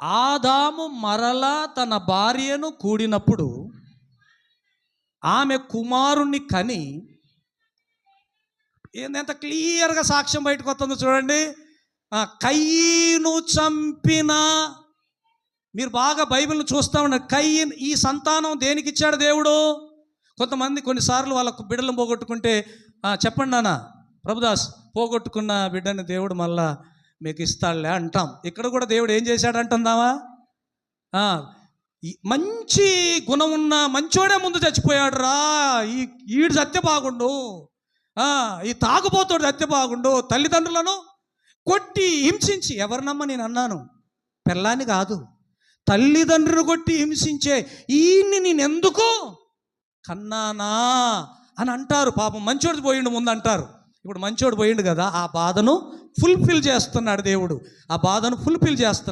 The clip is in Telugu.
ఆదాము మరలా తన భార్యను కూడినప్పుడు ఆమె కుమారుణ్ణి కని ఏంటంత క్లియర్గా సాక్ష్యం బయటకు వస్తుందో చూడండి. కయ్యను చంపిన మీరు బాగా బైబిల్ను చూస్తూ ఉన్నారు కయ్యి ఈ సంతానం దేనికి ఇచ్చాడు దేవుడు? కొంతమంది కొన్నిసార్లు వాళ్ళ బిడ్డలను పోగొట్టుకుంటే చెప్పండి నాన్న ప్రభుదాస్ పోగొట్టుకున్న బిడ్డని దేవుడు మళ్ళా మీకు ఇస్తాడులే అంటాం. ఇక్కడ కూడా దేవుడు ఏం చేశాడు అంటుందామా ఈ మంచి గుణం ఉన్న మంచోడే ముందు చచ్చిపోయాడు రా. ఈ ఈడు సత్య బాగుండు. ఈ తాగుబోతోడు సత్య బాగుండు. తల్లిదండ్రులను కొట్టి హింసించి ఎవరినమ్మా నేను అన్నాను? పిల్లాన్ని కాదు. తల్లిదండ్రులు కొట్టి హింసించే ఈయన్ని నేను ఎందుకు కన్నానా అని అంటారు. పాపం మంచోడు పోయిండు ముందు అంటారు ఇప్పుడు మంచోడు పోయిండు కదా ఆ బాధను ఫుల్ఫిల్ చేస్తున్నాడు దేవుడు. ఆ బాధను ఫుల్ఫిల్ చేస్తున్నాడు.